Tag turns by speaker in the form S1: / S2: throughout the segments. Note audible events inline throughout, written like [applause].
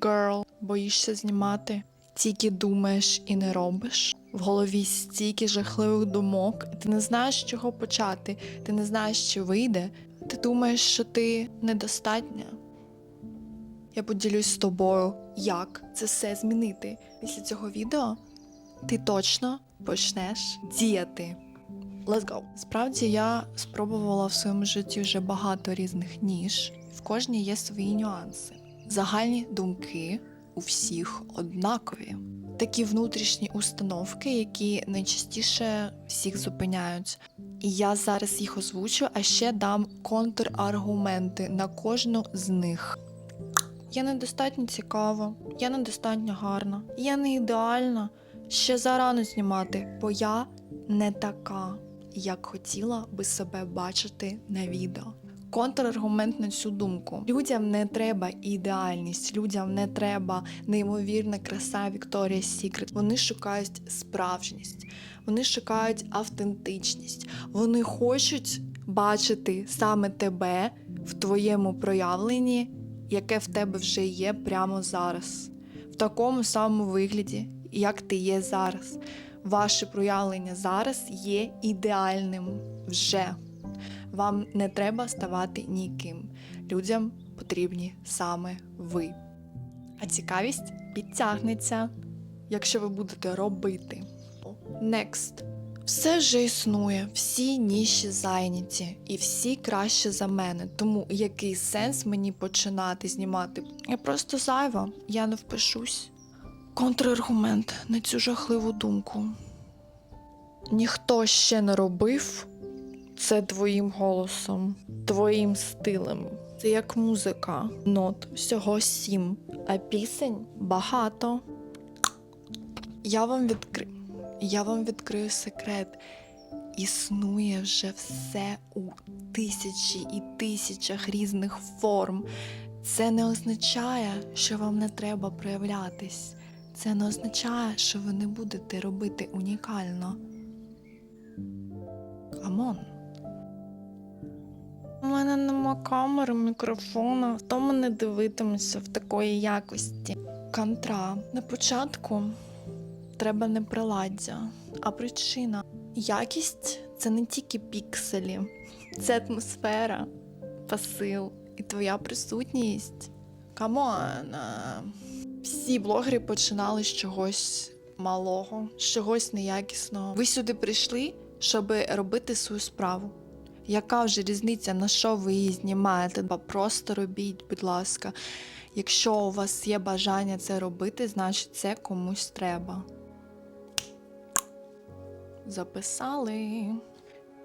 S1: Girl, боїшся знімати? Тільки думаєш і не робиш. В голові стільки жахливих думок, і ти не знаєш, з чого почати, ти не знаєш, чи вийде. Ти думаєш, що ти недостатня. Я поділюсь з тобою, як це все змінити. Після цього відео ти точно почнеш діяти. Let's go! Справді я спробувала в своєму житті вже багато різних ніж. В кожній є свої нюанси. Загальні думки у всіх однакові. Такі внутрішні установки, які найчастіше всіх зупиняють. І я зараз їх озвучу, а ще дам контраргументи на кожну з них. Я недостатньо цікава, я недостатньо гарна, я не ідеальна. Ще зарано знімати, бо я не така, як хотіла би себе бачити на відео. Контраргумент на цю думку. Людям не треба ідеальність, людям не треба неймовірна краса Вікторія Сікрет. Вони шукають справжність, вони шукають автентичність, вони хочуть бачити саме тебе в твоєму проявленні, яке в тебе вже є прямо зараз, в такому самому вигляді, як ти є зараз. Ваше проявлення зараз є ідеальним вже. Вам не треба ставати ніким. Людям потрібні саме ви. А цікавість підтягнеться, якщо ви будете робити. Next. Все вже існує, всі ніші зайняті, і всі краще за мене. Тому який сенс мені починати знімати? Я просто зайва, я не впишусь. Контраргумент на цю жахливу думку. Ніхто ще не робив це твоїм голосом, твоїм стилем. Це як музика, нот всього сім, а пісень багато. Я вам відкрию. Я вам відкрию секрет. Існує вже все у тисячі і тисячах різних форм. Це не означає, що вам не треба проявлятись. Це не означає, що ви не будете робити унікально. Камон. У мене нема камери, мікрофона. Хто мене дивитиметься в такої якості? Контра. На початку треба не приладдя, а причина. Якість це не тільки пікселі, це атмосфера, посил і твоя присутність. Камон. Всі блогери починали з чогось малого, з чогось неякісного. Ви сюди прийшли, щоб робити свою справу. Яка вже різниця, на що ви її знімаєте? Просто робіть, будь ласка. Якщо у вас є бажання це робити, значить це комусь треба. Записали.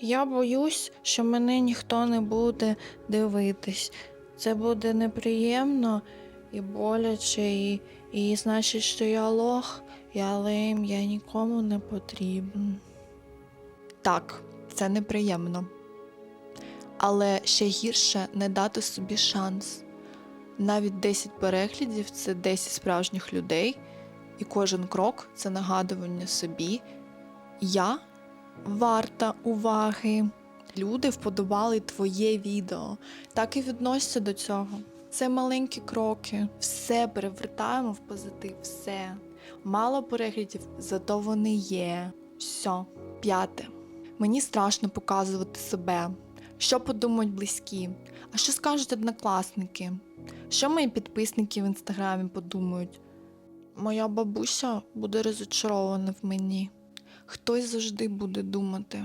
S1: Я боюсь, що мене ніхто не буде дивитись. Це буде неприємно і боляче, і, і значить, що я лох, я лим, я нікому не потрібен. Так, це неприємно. Але ще гірше не дати собі шанс. Навіть 10 переглядів це 10 справжніх людей, і кожен крок це нагадування собі. Я варта уваги. Люди вподобали твоє відео, так і відносяться до цього. Це маленькі кроки, все перевертаємо в позитив, все. Мало переглядів, зато вони є. Все. П'яте. Мені страшно показувати себе. Що подумають близькі? А що скажуть однокласники? Що мої підписники в інстаграмі подумають? Моя бабуся буде розочарована в мені. Хтось завжди буде думати.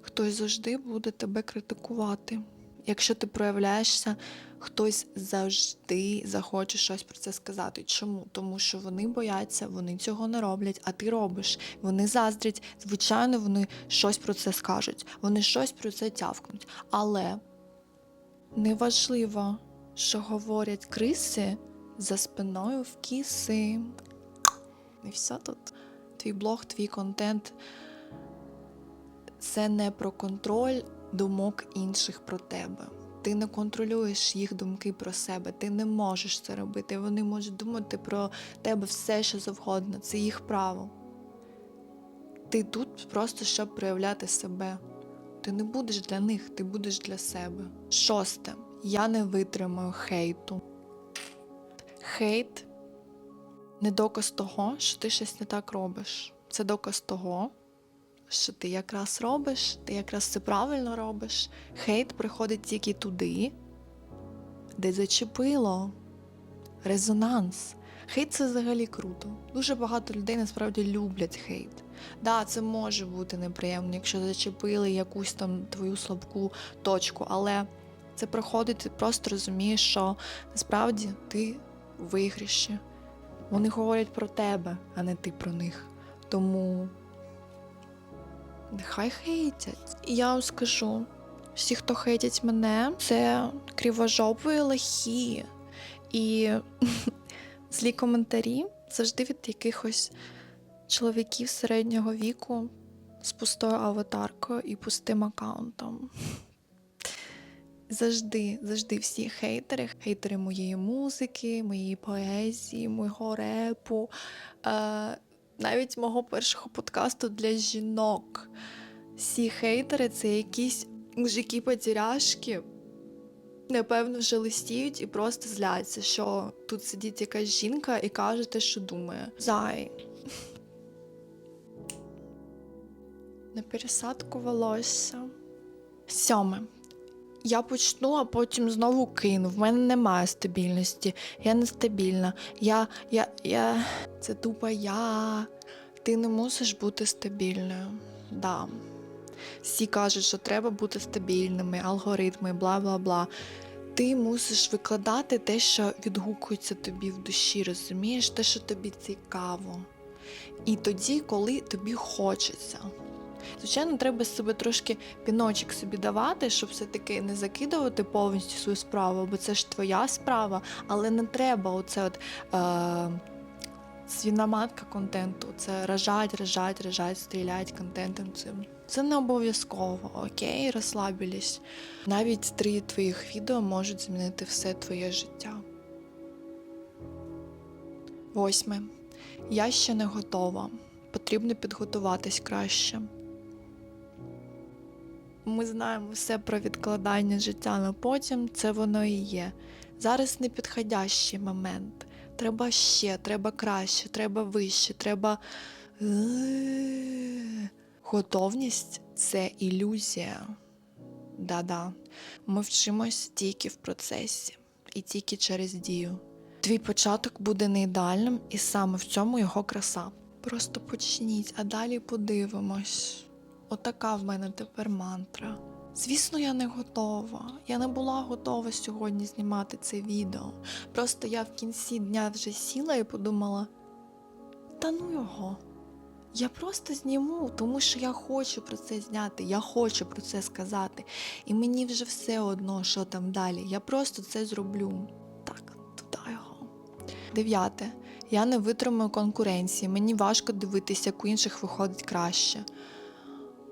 S1: Хтось завжди буде тебе критикувати. Якщо ти проявляєшся, хтось завжди захоче щось про це сказати. Чому? Тому що вони бояться, вони цього не роблять, а ти робиш. Вони заздрять. Звичайно, вони щось про це скажуть, вони щось про це тявкнуть. Але неважливо, що говорять криси за спиною в кіси. І все тут. Твій блог, твій контент це не про контроль думок інших про тебе. Ти не контролюєш їх думки про себе, ти не можеш це робити. Вони можуть думати про тебе все, що завгодно. Це їх право. Ти тут просто щоб проявляти себе. Ти не будеш для них, ти будеш для себе. Шосте. Я не витримаю хейту. Хейт не доказ того, що ти щось не так робиш. Це доказ того, що ти якраз робиш, ти якраз все правильно робиш. Хейт приходить тільки туди, де зачепило. Резонанс. Хейт це взагалі круто. Дуже багато людей насправді люблять хейт. Да, це може бути неприємно, якщо зачепили якусь там твою слабку точку, але це проходить, ти просто розумієш, що насправді ти в виграші. Вони говорять про тебе, а не ти про них. Тому нехай хейтять. І я вам скажу: всі, хто хейтять мене, це кривожопої лохі. І [laughs] злі коментарі завжди від якихось чоловіків середнього віку з пустою аватаркою і пустим аккаунтом. [laughs] Завжди, завжди всі хейтери, хейтери моєї музики, моєї поезії, мого репу, е, навіть мого першого подкасту для жінок. Всі хейтери це якісь мужики потеряшки напевно, вже листіють і просто зляться, що тут сидить якась жінка і каже те, що думає. Зай. На пересадку волосся. Сьоме. Я почну, а потім знову кину. В мене немає стабільності. Я нестабільна. Я. я. я. Це тупо я. Ти не мусиш бути стабільною. Да. Всі кажуть, що треба бути стабільними, алгоритми, бла бла бла. Ти мусиш викладати те, що відгукується тобі в душі, розумієш, те, що тобі цікаво. І тоді, коли тобі хочеться. Звичайно, треба себе трошки піночок собі давати, щоб все-таки не закидувати повністю свою справу, бо це ж твоя справа, але не треба оце от. Е- свіноматка контенту. Це рожать, рожать, рожать, стрілять контентом цим. Це не обов'язково, окей, розслабились. Навіть три твоїх відео можуть змінити все твоє життя. Восьме. Я ще не готова. Потрібно підготуватись краще. Ми знаємо все про відкладання життя на потім, це воно і є. Зараз непідходящий момент. Треба ще, треба краще, треба вище, треба. Готовність це ілюзія. Да-да. Ми вчимось тільки в процесі і тільки через дію. Твій початок буде не ідеальним, і саме в цьому його краса. Просто почніть, а далі подивимось. Отака в мене тепер мантра. Звісно, я не готова. Я не була готова сьогодні знімати це відео. Просто я в кінці дня вже сіла і подумала: та ну його. Я просто зніму, тому що я хочу про це зняти, я хочу про це сказати. І мені вже все одно, що там далі. Я просто це зроблю. Так, туди його. Дев'яте. Я не витримую конкуренції. Мені важко дивитися, як у інших виходить краще.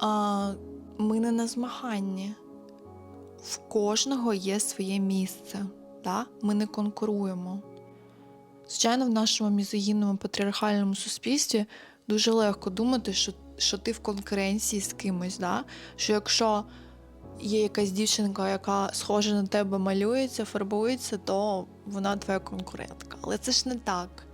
S1: А, Ми не на змаганні. В кожного є своє місце. Да? Ми не конкуруємо. Звичайно, в нашому мізогінному патріархальному суспільстві дуже легко думати, що що ти в конкуренції з кимось. Да? Що якщо є якась дівчинка, яка схожа на тебе малюється, фарбується, то вона твоя конкурентка. Але це ж не так.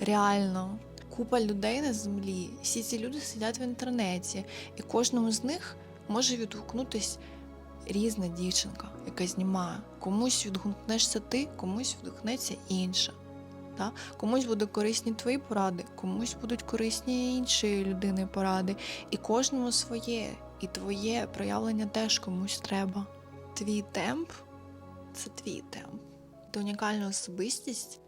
S1: Реально, купа людей на землі, всі ці люди сидять в інтернеті, і кожному з них може відгукнутись різна дівчинка, яка знімає. Комусь відгукнешся ти, комусь відгукнеться інша. Та? Комусь будуть корисні твої поради, комусь будуть корисні іншої людини поради. І кожному своє, і твоє проявлення теж комусь треба. Твій темп це твій темп. Ти унікальна особистість.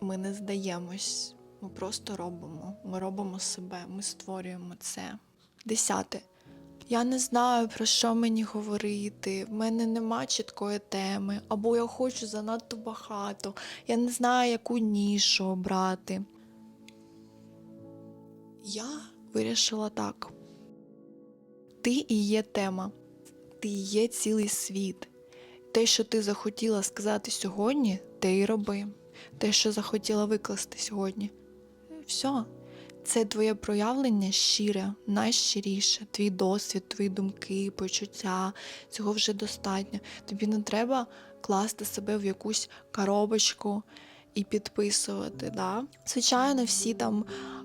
S1: Ми не здаємось, ми просто робимо. Ми робимо себе, ми створюємо це. Десяте. Я не знаю, про що мені говорити. В мене нема чіткої теми, або я хочу занадто багато. Я не знаю, яку нішу обрати. Я вирішила так: ти і є тема, ти і є цілий світ. Те, що ти захотіла сказати сьогодні, те й роби. Те, що захотіла викласти сьогодні. Все. Це твоє проявлення щире, найщиріше, твій досвід, твої думки, почуття. Цього вже достатньо. Тобі не треба класти себе в якусь коробочку і підписувати. Да? Звичайно, всі там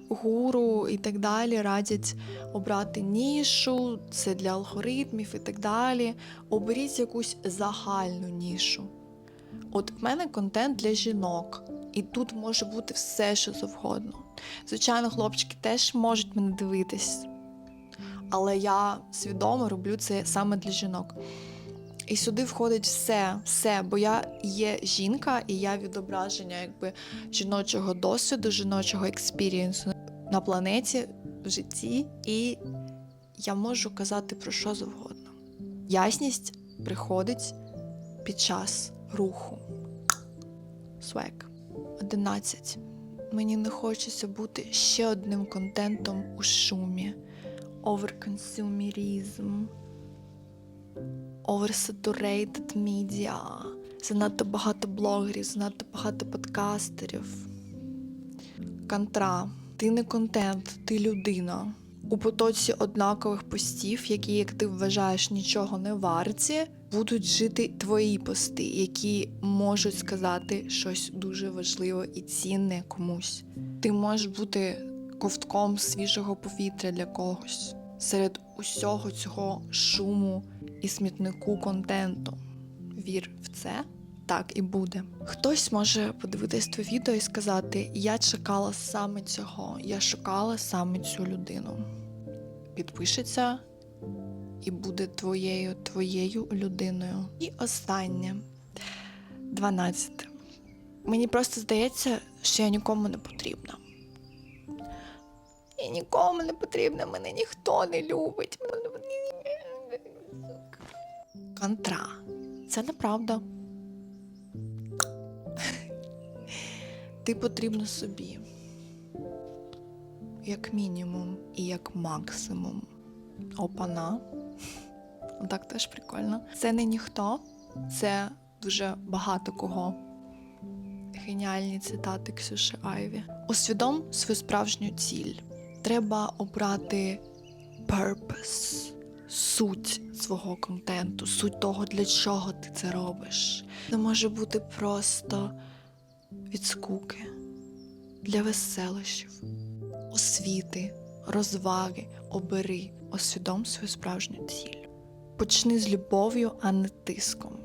S1: гуру і так далі радять обрати нішу, це для алгоритмів і так далі. Оберіть якусь загальну нішу. От в мене контент для жінок, і тут може бути все, що завгодно. Звичайно, хлопчики теж можуть мене дивитись, але я свідомо роблю це саме для жінок. І сюди входить все, все, бо я є жінка, і я відображення якби жіночого досвіду, жіночого експірієнсу на планеті в житті, і я можу казати про що завгодно. Ясність приходить під час руху. Свек. 11. Мені не хочеться бути ще одним контентом у шумі. Оверконсюмерізм. Oversaturated media. Занадто багато блогерів, занадто багато подкастерів. Контра. Ти не контент, ти людина. У потоці однакових постів, які, як ти вважаєш, нічого не варті, будуть жити твої пости, які можуть сказати щось дуже важливе і цінне комусь. Ти можеш бути ковтком свіжого повітря для когось серед усього цього шуму і смітнику контенту. Вір в це. Так і буде. Хтось може подивитись твоє відео і сказати: Я чекала саме цього, я шукала саме цю людину. Підпишеться і буде твоєю твоєю людиною. І останнє 12. Мені просто здається, що я нікому не потрібна. Я нікому не потрібна, мене ніхто не любить. Контра. Це неправда. Ти потрібна собі. Як мінімум і як максимум. Опана. [laughs] Так теж прикольно. Це не ніхто, це дуже багато кого. Геніальні цитати Ксюши Айві. Усвідом свою справжню ціль. Треба обрати purpose, суть свого контенту, суть того, для чого ти це робиш. Це може бути просто від скуки, для веселощів, освіти, розваги, обери, освідом свою справжню ціль. Почни з любов'ю, а не тиском.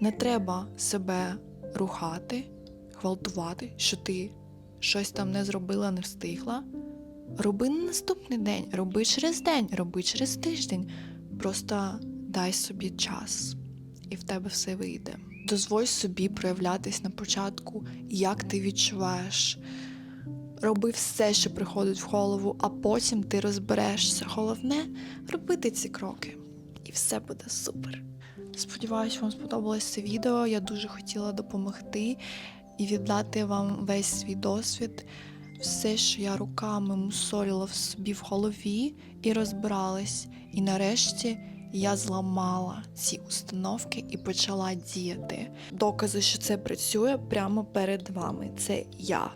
S1: Не треба себе рухати, гвалтувати, що ти щось там не зробила, не встигла. Роби на наступний день, роби через день, роби через тиждень. Просто дай собі час, і в тебе все вийде. Дозволь собі проявлятись на початку, як ти відчуваєш. Роби все, що приходить в голову, а потім ти розберешся. Головне робити ці кроки, і все буде супер. Сподіваюсь, вам сподобалось це відео. Я дуже хотіла допомогти і віддати вам весь свій досвід, все, що я руками мусолила в собі в голові і розбиралась. І нарешті я зламала ці установки і почала діяти. Докази, що це працює прямо перед вами. Це я.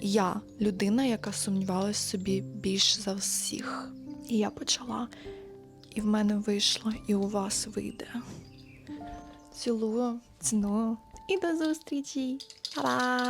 S1: Я людина, яка сумнівалась в собі більш за всіх. І я почала, і в мене вийшло, і у вас вийде. Цілую, ціную і до зустрічі! Па-па!